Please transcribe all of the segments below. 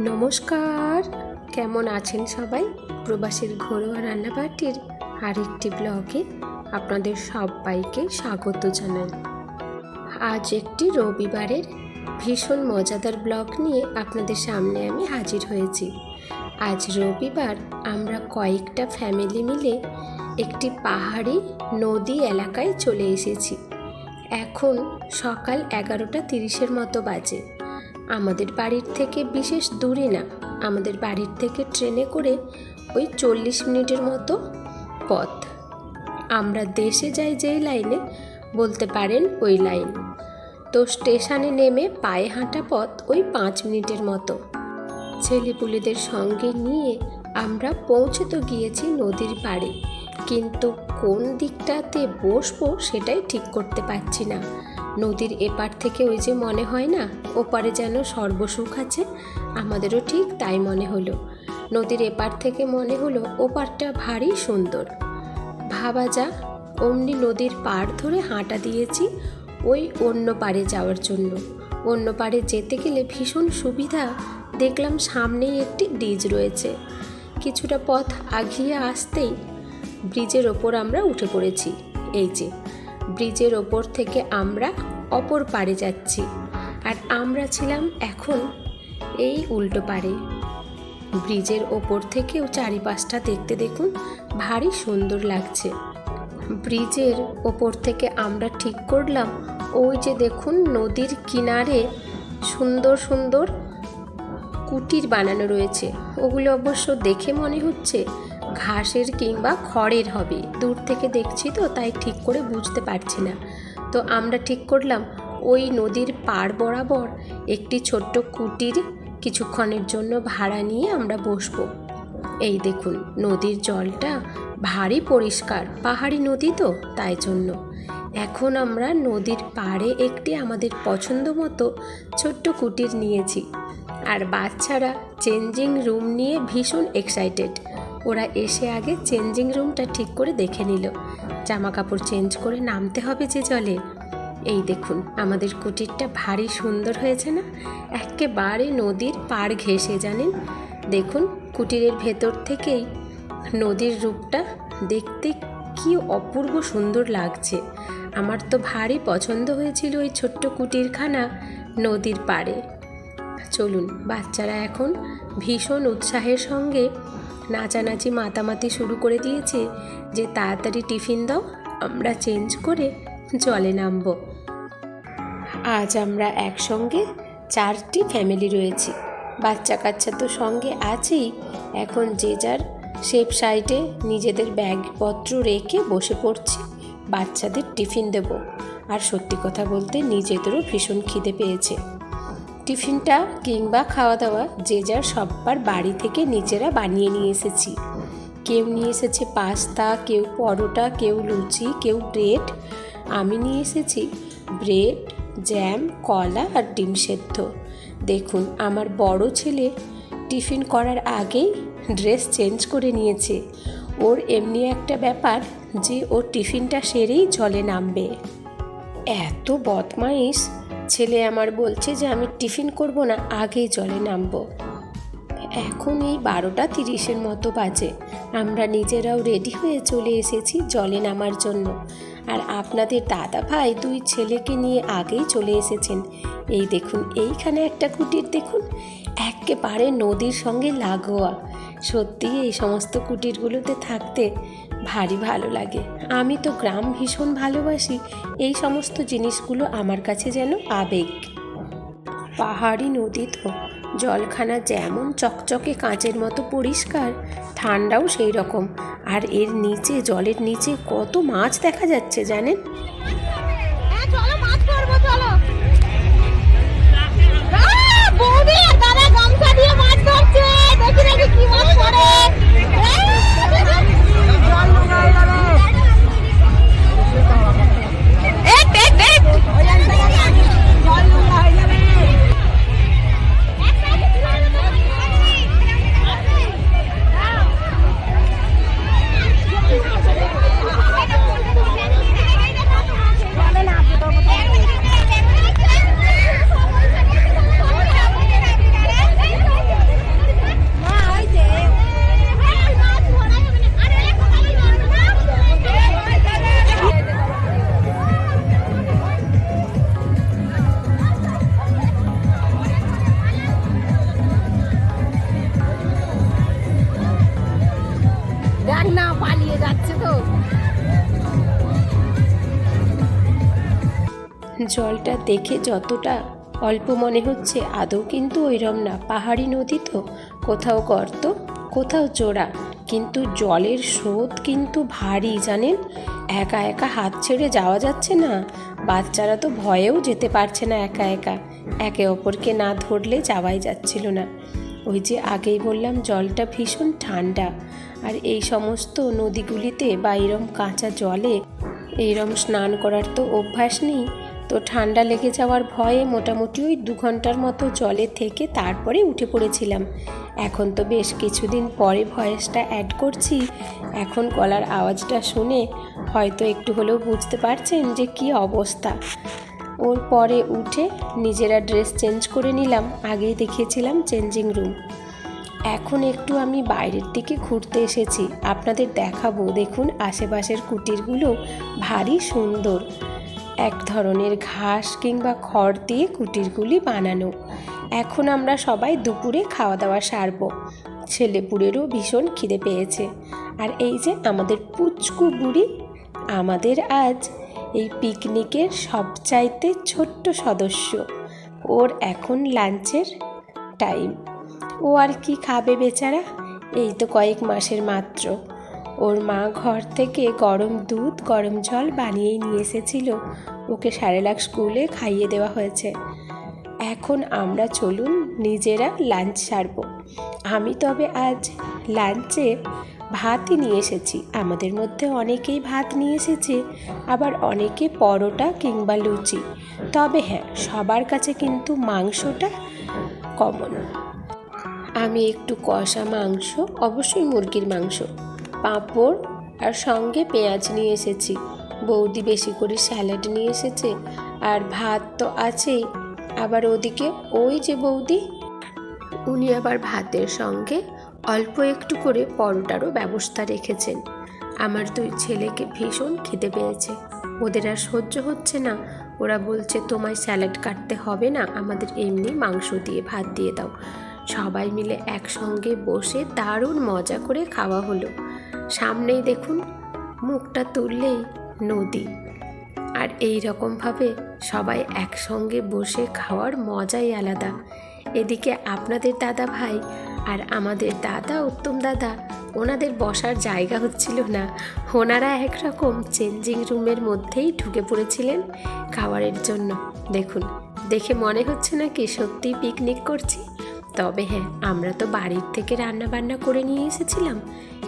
নমস্কার। কেমন আছেন সবাই? প্রবাসীর ঘরোয়া রান্নাবাটির আরেকটি ব্লগে আপনাদের সবাইকে স্বাগত জানাই। আজ একটি রবিবারের ভীষণ মজাদার ব্লগ নিয়ে আপনাদের সামনে আমি হাজির হয়েছি। আজ রবিবার আমরা কয়েকটা ফ্যামিলি মিলে একটি পাহাড়ি নদী এলাকায় চলে এসেছি। এখন সকাল এগারোটা তিরিশের মতো বাজে। আমাদের বাড়ির থেকে বিশেষ দূরে না, আমাদের বাড়ির থেকে ট্রেনে করে ওই চল্লিশ মিনিটের মতো পথ। আমরা দেশে যাই যেই লাইনে, বলতে পারেন ওই লাইন। তো স্টেশনে নেমে পায়ে হাঁটা পথ ওই পাঁচ মিনিটের মতো। ছেলেপুলেদের সঙ্গে নিয়ে আমরা পৌঁছে তো গিয়েছি নদীর পাড়ে। কিন্তু কোন দিকটাতে বসবো সেটাই ঠিক করতে পারছি না। নদীর এপার থেকে ওই যে মনে হয় না, ওপারে যেন সর্বসুখ আছে, আমাদেরও ঠিক তাই মনে হলো। নদীর এপার থেকে মনে হলো ওপারটা ভারী সুন্দর। ভাবা যা অমনি নদীর পাড় ধরে হাঁটা দিয়েছি ওই অন্য পাড়ে যাওয়ার জন্য। অন্য পাড়ে যেতে গেলে ভীষণ সুবিধা, দেখলাম সামনেই একটি ব্রিজ রয়েছে। কিছুটা পথ আগিয়ে আসতেই ব্রিজের ওপর আমরা উঠে পড়েছি। এই যে, ব্রিজের ওপর থেকে আমরা অপর পাড়ে যাচ্ছি আর আমরা ছিলাম এখন এই উল্টো পাড়ে। ব্রিজের ওপর থেকেও চারিপাশটা দেখতে দেখুন, ভারী সুন্দর লাগছে। ব্রিজের ওপর থেকে আমরা ঠিক করলাম, ওই যে দেখুন নদীর কিনারে সুন্দর সুন্দর কুটির বানানো রয়েছে। ওগুলো অবশ্য দেখে মনে হচ্ছে ঘাসের কিংবা খড়ের হবে। দূর থেকে দেখছি তো, তাই ঠিক করে বুঝতে পারছি না। তো আমরা ঠিক করলাম, ওই নদীর পাড় বরাবর একটি ছোট্ট কুটির কিছুক্ষণের জন্য ভাড়া নিয়ে আমরা বসবো। এই দেখুন, নদীর জলটা ভারী পরিষ্কার পাহাড়ি নদী তো তাই জন্য। এখন আমরা নদীর পাড়ে একটি আমাদের পছন্দ মতো ছোট্ট কুটির নিয়েছি। আর বাচ্চারা চেঞ্জিং রুম নিয়ে ভীষণ এক্সাইটেড। ওরা এসে আগে চেঞ্জিং রুমটা ঠিক করে দেখে নিল। জামা কাপড় চেঞ্জ করে নামতে হবে যে জলে। এই দেখুন, আমাদের কুটিরটা ভারী সুন্দর হয়েছে না? একেবারে নদীর পাড় ঘেঁষে, জানেন? দেখুন, কুটিরের ভেতর থেকেই নদীর রূপটা দেখতে কি অপূর্ব সুন্দর লাগছে। আমার তো ভারী পছন্দ হয়েছিল ওই ছোট্ট কুটিরখানা নদীর পাড়ে। চলুন, বাচ্চারা এখন ভীষণ উৎসাহের সঙ্গে নাচানাচি মাতামাতি শুরু করে দিয়েছে যে তাড়াতাড়ি টিফিন দাও, আমরা চেঞ্জ করে জলে নামবো। আজ আমরা একসঙ্গে চারটি ফ্যামিলি রয়েছি। বাচ্চা কাচ্চা তো সঙ্গে আছেই। এখন যে যার সেফ সাইডে নিজেদের ব্যাগপত্র রেখে বসে পড়ছি। বাচ্চাদের টিফিন দেব। আর সত্যি কথা বলতে নিজেদেরও ভীষণ খিদে পেয়েছে। টিফিনটা কিংবা খাওয়া দাওয়া যে যার সব্বার বাড়ি থেকে নিজেরা বানিয়ে নিয়ে এসেছি। কেউ নিয়ে এসেছে পাস্তা, কেউ পরোটা, কেউ লুচি, কেউ ব্রেড। আমি নিয়ে এসেছি ব্রেড, জ্যাম, কলা আর ডিম সেদ্ধ। দেখুন, আমার বড় ছেলে টিফিন করার আগেই ড্রেস চেঞ্জ করে নিয়েছে। ওর এমনি একটা ব্যাপার যে ওর টিফিনটা সেরেই জলে নামবে। এত বদমাইশ! ছেলে আমার বলছে যে আমি টিফিন করব না, আগেই জলে নামবো। এখন এই বারোটা তিরিশের মতো বাজে। আমরা নিজেরাও রেডি হয়ে চলে এসেছি জলে নামার জন্য। আর আপনাদের দাদা ভাই দুই ছেলেকে নিয়ে আগেই চলে এসেছেন। এই দেখুন, এইখানে একটা কুটির দেখুন। একেবারে নদীর সঙ্গে লাগোয়া। সত্যি, এই সমস্ত কুটিরগুলোতে থাকতে ভারী ভালো লাগে। আমি তো গ্রাম ভীষণ ভালোবাসি। এই সমস্ত জিনিসগুলো আমার কাছে যেন আবেগ। পাহাড়ি নদী তো, জলখানা যেমন চকচকে কাঁচের মতো পরিষ্কার, ঠান্ডাও সেই রকম। আর এর নিচে, জলের নিচে কত মাছ দেখা যাচ্ছে জানেন? কি জলটা দেখে যতটা অল্প মনে হচ্ছে, আদৌ কিন্তু ওইরম না। পাহাড়ি নদী তো, কোথাও গর্ত, কোথাও চোরা। কিন্তু জলের স্রোত কিন্তু ভারী, জানেন? একা একা হাত ছেড়ে যাওয়া যাচ্ছে না। বাচ্চারা তো ভয়েও যেতে পারছে না একা একা। একে অপরকে না ধরলে যাওয়াই যাচ্ছিল না। ওই যে আগেই বললাম, জলটা ভীষণ ঠান্ডা। আর এই সমস্ত নদীগুলিতে বা এরম কাঁচা জলে এইরম স্নান করার তো অভ্যাস নেই। তো ঠান্ডা লেগে যাওয়ার ভয়ে মোটামুটি ওই দু ঘণ্টার মতো জলে থেকে তারপরে উঠে পড়েছিলাম। এখন তো বেশ কিছুদিন পরে ভয়েসটা অ্যাড করছি। এখন গলার আওয়াজটা শুনে হয়তো একটু হলেও বুঝতে পারছেন যে কি অবস্থা। ওর পরে উঠে নিজেরা ড্রেস চেঞ্জ করে নিলাম, আগেই দেখিয়েছিলাম চেঞ্জিং রুম এখন একটু আমি বাইরের দিকে ঘুরতে এসেছি। আপনাদের দেখাবো, দেখুন আশেপাশের কুটিরগুলো ভারী সুন্দর। এক ধরনের ঘাস কিংবা খড় দিয়ে কুটিরগুলি বানানো। এখন আমরা সবাই দুপুরে খাওয়া দাওয়া সারবো। ছেলেপুরেরও ভীষণ খিদে পেয়েছে। আর এই যে আমাদের পুচকু বুড়ি, আমাদের আজ এই পিকনিকের সবচাইতে ছোট্ট সদস্য। ওর এখন লাঞ্চের টাইম। ও আর কি খাবে বেচারা? এই তো কয়েক মাসের মাত্র। ওর মা ঘর থেকে গরম দুধ, গরম জল বানিয়েই নিয়ে এসেছিল। ওকে সারেলাক স্কুলে খাইয়ে দেওয়া হয়েছে। এখন আমরা চলুন নিজেরা লাঞ্চ সারবো। আমি তবে আজ লাঞ্চে ভাতই নিয়ে এসেছি। আমাদের মধ্যে অনেকেই ভাত নিয়ে এসেছে, আবার অনেকে পরোটা কিংবা লুচি। তবে হ্যাঁ সবার কাছে কিন্তু মাংসটা কমন আমি একটু কষা মাংস, অবশ্যই মুরগির মাংস। পাঁপড় আর সঙ্গে পেঁয়াজ নিয়ে এসেছি। বৌদি বেশি করে স্যালাড নিয়ে এসেছে আর ভাত তো আছেই। আবার ওদিকে ওই যে বৌদি। উনি আবার ভাতের সঙ্গে অল্প একটু করে পরোটারও ব্যবস্থা রেখেছেন। আমার দুই ছেলেকে ভীষণ খেতে পেয়েছে। ওদের আর সহ্য হচ্ছে না। ওরা বলছে, তোমায় স্যালাড কাটতে হবে না, আমাদের এমনি মাংস দিয়ে ভাত দিয়ে দাও। সবাই মিলে একসঙ্গে বসে দারুণ মজা করে খাওয়া হলো। সামনেই দেখুন মুখটা তুললেই নদী। আর এই রকমভাবে সবাই একসঙ্গে বসে খাওয়ার মজাই আলাদা। এদিকে আপনাদের দাদা ভাই আর আমাদের দাদা, উত্তম দাদা ওনাদের বসার জায়গা হচ্ছিল না। ওনারা একরকম চেঞ্জিং রুমের মধ্যেই ঢুকে পড়েছিলেন খাবারের জন্য। দেখুন, দেখে মনে হচ্ছে না কি সত্যিই পিকনিক করছি। তবে হ্যাঁ আমরা তো বাড়ির থেকে রান্না বান্না করে নিয়ে এসেছিলাম।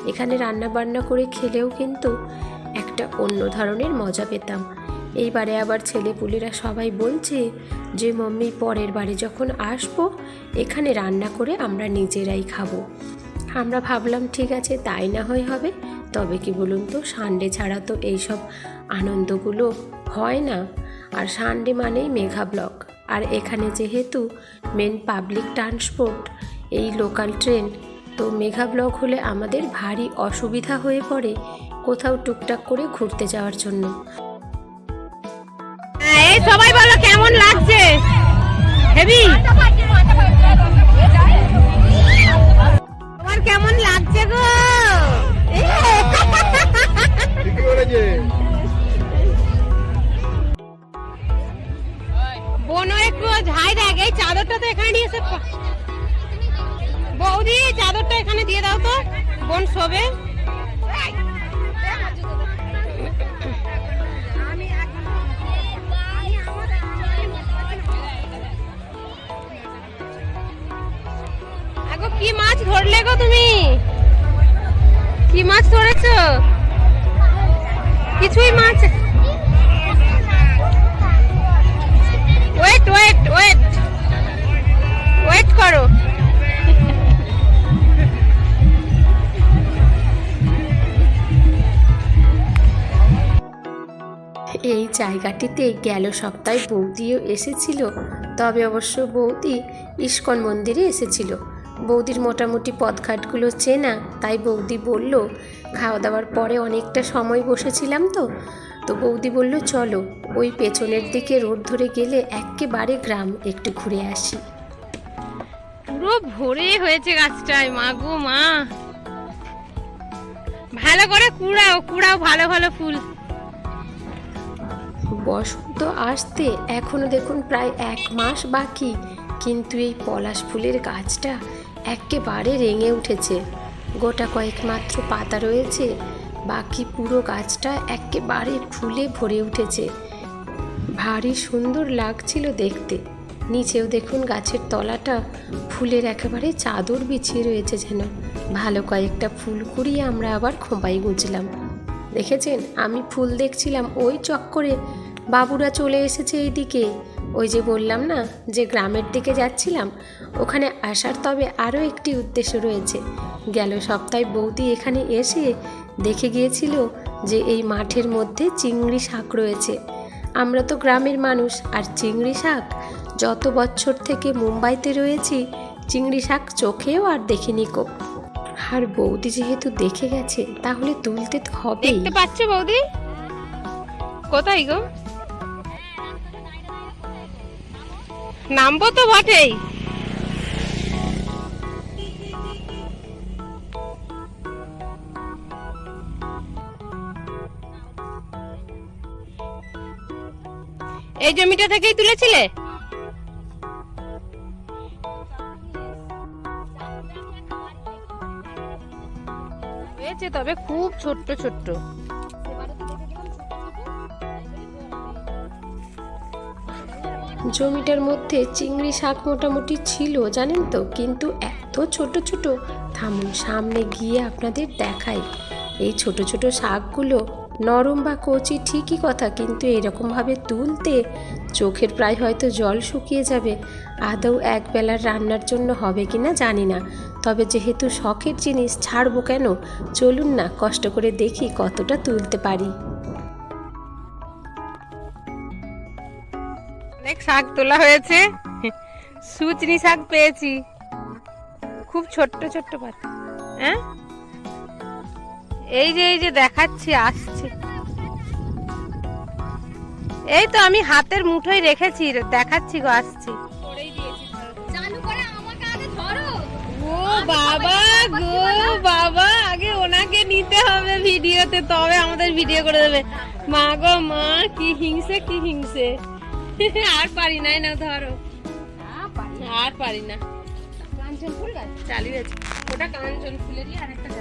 এখানে রান্না বান্না করে খেলেও কিন্তু একটা অন্য ধরনের মজা পেতাম। এইবারে আবার ছেলেপুলেরা সবাই বলছে যে, মম্মি, পরের বারে যখন আসব, এখানে রান্না করে আমরা নিজেরাই খাব। আমরা ভাবলাম, ঠিক আছে, তাই না হয় হবে। তবে কি বলুন তো, সানডে ছাড়া তো এইসব আনন্দগুলো হয় না। আর সানডে মানেই মেঘা ব্লক আর এখানে যেহেতু মেন পাবলিক ট্রান্সপোর্ট এই লোকাল ট্রেন তো মেঘা ব্লক হলে আমাদের ভারী অসুবিধা হয়ে পড়ে কোথাও টুকটাক করে ঘুরতে যাওয়ার জন্য। সবাই বলো কেমন এখানে দিয়েছে বৌদি, চাদরটা এখানে দিয়ে দাও তো। বোন শোবে। কি মাছ ধরলে গো তুমি? কি মাছ ধরেছো? কিছুই মাছ ওয়েট ওয়েট ওয়েট করো। এই জায়গাটিতে গেল সপ্তাহে বৌদিও এসেছিল, তবে অবশ্য বৌদি ইস্কন মন্দিরে এসেছিল। বৌদির মোটামুটি পথঘাটগুলো চেনা, তাই বৌদি বলল খাওয়া দাওয়ার পরে অনেকটা সময় বসেছিলাম তো। তো বৌদি বলল, চলো, ওই পেছনের দিকে রোড ধরে গেলে একেবারে গ্রাম, একটু ঘুরে আসি। পুরো ভরে হয়েছে গাছটায়, মা গো, মা। ভালো করে কুড়াও কুড়াও ভালো ভালো ফুল। বসন্ত আসতে এখনও দেখুন প্রায় এক মাস বাকি, কিন্তু এই পলাশ ফুলের গাছটা একেবারে রেঙে উঠেছে। গোটা কয়েক মাত্র পাতা রয়েছে, বাকি পুরো গাছটা একেবারে ফুলে ভরে উঠেছে। ভারী সুন্দর লাগছিল দেখতে। নিচেও দেখুন গাছের তলাটা, ফুলের একেবারে চাদর বিছিয়ে রয়েছে যেন। ভালো কয়েকটা ফুল কুড়িয়ে আমরা আবার খোঁপাই গুঁজলাম। দেখেছেন? আমি ফুল দেখছিলাম ওই চক্করে। বাবুরা চলে এসেছে এইদিকে। ওই যে বললাম না, যে গ্রামের দিকে যাচ্ছিলাম, ওখানে আসার তবে আরও একটি উদ্দেশ্য রয়েছে। গেল সপ্তাহে বৌদি এখানে এসে দেখে গিয়েছিল যে এই মাঠের মধ্যে চিংড়ি শাক রয়েছে। আমরা তো গ্রামের মানুষ, আর চিংড়ি শাক যত বছর থেকে মুম্বাইতে রয়েছি, চিংড়ি শাক চোখেও আর দেখিনি কো। আর বৌদি যেহেতু দেখে গেছে, তাহলে তুলতে তো হবেই। দেখতে পাচ্ছ বৌদি? কোথায় গো? নামবো তো বটেই। এই জমিটা থেকেই তুলেছিলে? হয়েছে তবে খুব ছোট্ট ছোট্ট। জমিটার মধ্যে চিংড়ি শাক মোটামুটি ছিল, জানেন তো? কিন্তু এত ছোট ছোট। থামুন, সামনে গিয়ে আপনাদের দেখাই। এই ছোট ছোট শাকগুলো নরম বা কচি ঠিকই কথা, কিন্তু এরকমভাবে তুলতে চোখের প্রায় হয়তো জল শুকিয়ে যাবে। আদৌ এক বেলার রান্নার জন্য হবে কি না জানি না। তবে যেহেতু শখের জিনিস ছাড়বো কেন, চলুন না, কষ্ট করে দেখি কতটা তুলতে পারি। অনেক শাক তোলা হয়েছে। সুচনি শাক পেয়েছি। খুব ছোট্ট ছোট্ট পাতা। হ্যাঁ? এই যে এই যে, দেখাচ্ছি, আসছে। এই তো আমি হাতের মুঠোয় রেখেছি, দেখাচ্ছি গো, আসছি। বাবা গো, বাবা, আগে ওনাকে নিতে হবে ভিডিওতে, তবে আমাদের ভিডিও করে দেবে। মা গো, মা, কি হিংসে কি হিংসে। আর পারি না এই নাও ধরো। আর পারি না। ওটা কাঞ্চন ফুলেরই হচ্ছে।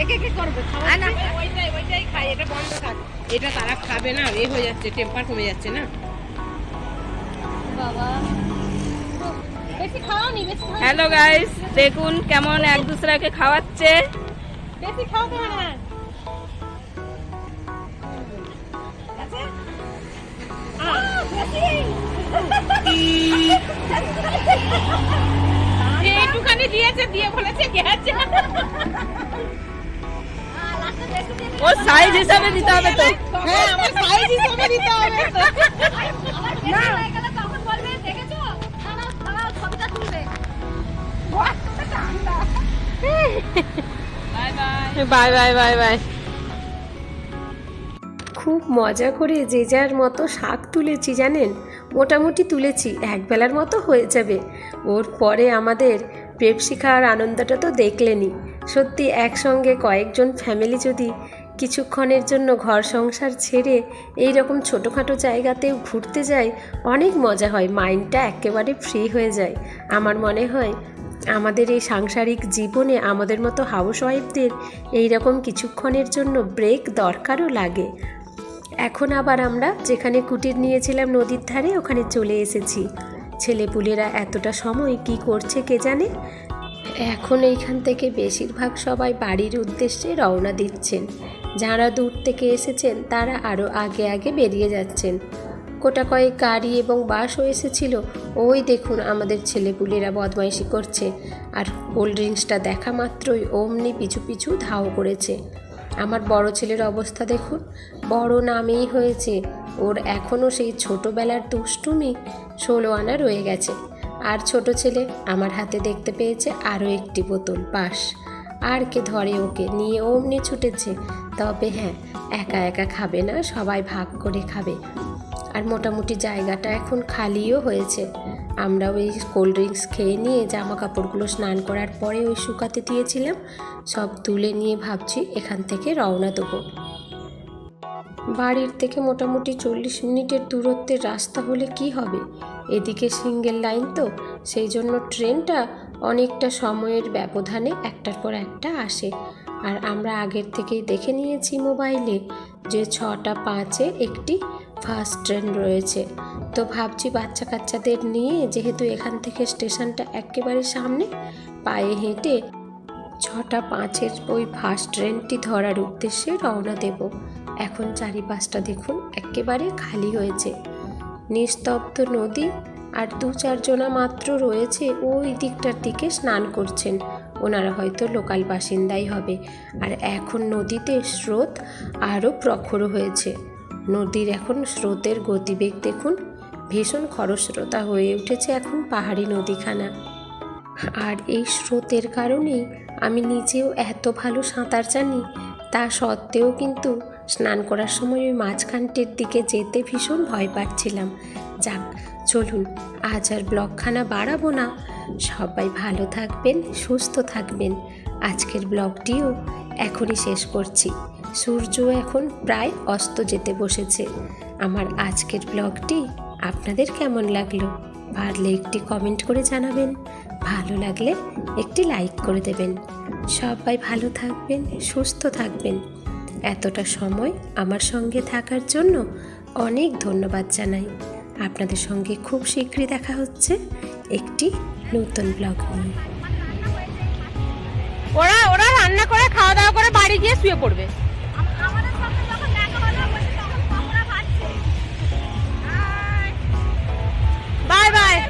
একে একে করব না। ওইটাই ওইটাই খাই এটা বন্ধ থাক। এটা তারা খাবে না এ হয়ে যাচ্ছে টেম্পার কমে যাচ্ছে না। বাবা। হ্যালো গাইস দেখুন কেমন এক দুসরাকে খাওয়াচ্ছে। বেশি না। এইটুখানি দিয়েছে দিয়ে বলেছে গেছে। ওর সাইজ হিসাবে দিতে হবে তো। হ্যাঁ আমার সাইজ হিসেবে দিতে হবে তো। না। তখন বলবে দেখেছ দাঁড়াও দাঁড়াও ছবিটা তুলবে বাই বাই বাই বাই। খুব মজা করে যে যার মতো শাক তুলেছি জানেন? মোটামুটি তুলেছি এক বেলার মতো হয়ে যাবে। ওর পরে আমাদের পেপসি খাওয়ার আনন্দটা তো দেখলেনই। সত্যি একসঙ্গে কয়েকজন ফ্যামিলি যদি কিছুক্ষণের জন্য ঘর সংসার ছেড়ে এই রকম ছোটোখাটো জায়গাতেও ঘুরতে যায়, অনেক মজা হয়। মাইন্ডটা একেবারে ফ্রি হয়ে যায়। আমার মনে হয় আমাদের এই সাংসারিক জীবনে আমাদের মতো হাউস ওয়াইফদের এই রকম কিছুক্ষণের জন্য ব্রেক দরকারও লাগে। এখন আবার আমরা যেখানে কুটির নিয়েছিলাম নদীর ধারে, ওখানে চলে এসেছি। ছেলেপুলেরা এতটা সময় কি করছে কে জানে? এখন এইখান থেকে বেশিরভাগ সবাই বাড়ির উদ্দেশ্যে রওনা দিচ্ছেন। যারা দূর থেকে এসেছেন, তারা আরও আগে আগে বেরিয়ে যাচ্ছেন। গোটা কয়েক গাড়ি এবং বাসও এসেছিল। ওই দেখুন আমাদের ছেলেপুলেরা বদমাইশি করছে। আর কোল্ড ড্রিঙ্কসটা দেখা মাত্রই অমনি পিছু পিছু ধাও করেছে। আমার বড় ছেলের অবস্থা দেখুন। বড় নামেই হয়েছে। ওর এখনও সেই ছোটোবেলার দুষ্টুমি ষোলো আনা রয়ে গেছে। আর ছোট ছেলে আমার হাতে দেখতে পেয়েছে আরও একটি বোতল পাস আর কে ধরে ওকে নিয়ে অমনি ছুটেছে? তবে হ্যাঁ একা একা খাবে না, সবাই ভাগ করে খাবে। আর মোটামুটি জায়গাটা এখন খালিও হয়েছে। আমরা ওই কোল্ড ড্রিঙ্কস খেয়ে নিয়ে জামা কাপড়গুলো স্নান করার পরে ওই শুকাতে দিয়েছিলাম। সব তুলে নিয়ে ভাবছি এখান থেকে রওনা দেবো। বাড়ির থেকে মোটামুটি চল্লিশ মিনিটের দূরত্বের রাস্তা হলে কি হবে? এদিকে সিঙ্গেল লাইন তো, সেই জন্য ট্রেনটা অনেকটা সময়ের ব্যবধানে একটার পর একটা আসে। আর আমরা আগের থেকেই দেখে নিয়েছি মোবাইলে যে ছটা পাঁচে একটি ফার্স্ট ট্রেন রয়েছে। তো ভাবছি বাচ্চা কাচ্চাদের নিয়ে, যেহেতু এখান থেকে স্টেশনটা একেবারে সামনে, পায়ে হেঁটে ছটা পাঁচের ওই ফার্স্ট ট্রেনটি ধরার উদ্দেশ্যে রওনা দেব। এখন চারিপাশটা দেখুন, একেবারে খালি হয়েছে। নিস্তব্ধ নদী আর দু চারজনা মাত্র রয়েছে ওই দিকটার দিকে স্নান করছেন। ওনারা হয়তো লোকাল বাসিন্দাই হবে। আর এখন নদীতে স্রোত আরও প্রখর হয়েছে। নদীর এখন স্রোতের গতিবেগ দেখুন, ভীষণ খরস্রোতা হয়ে উঠেছে এখন পাহাড়ি নদীখানা। আর এই স্রোতের কারণেই আমি নিজেও এত ভালো সাঁতার জানি, তা সত্ত্বেও কিন্তু স্নান করার সময় ওই মাঝখানটির দিকে যেতে ভীষণ ভয় পাচ্ছিলাম। যাক, চলুন, আজ আর ব্লগখানা বাড়াবো না। সবাই ভালো থাকবেন, সুস্থ থাকবেন। আজকের ব্লগটিও এখনই শেষ করছি। সূর্য এখন প্রায় অস্ত যেতে বসেছে। আমার আজকের ব্লগটি আপনাদের কেমন লাগল? পারলে একটি কমেন্ট করে জানাবেন। ভালো লাগলে একটি লাইক করে দেবেন। সবাই ভালো থাকবেন, সুস্থ থাকবেন। এতটা সময় আমার সঙ্গে থাকার জন্য অনেক ধন্যবাদ জানাই। আপনাদের সঙ্গে খুব শীঘ্রই দেখা হচ্ছে একটি নতুন ব্লগ নিয়ে। ওরা ওরা রান্না করে, খাওয়া দাওয়া করে বাড়ি গিয়ে শুয়ে পড়বে। Bye bye.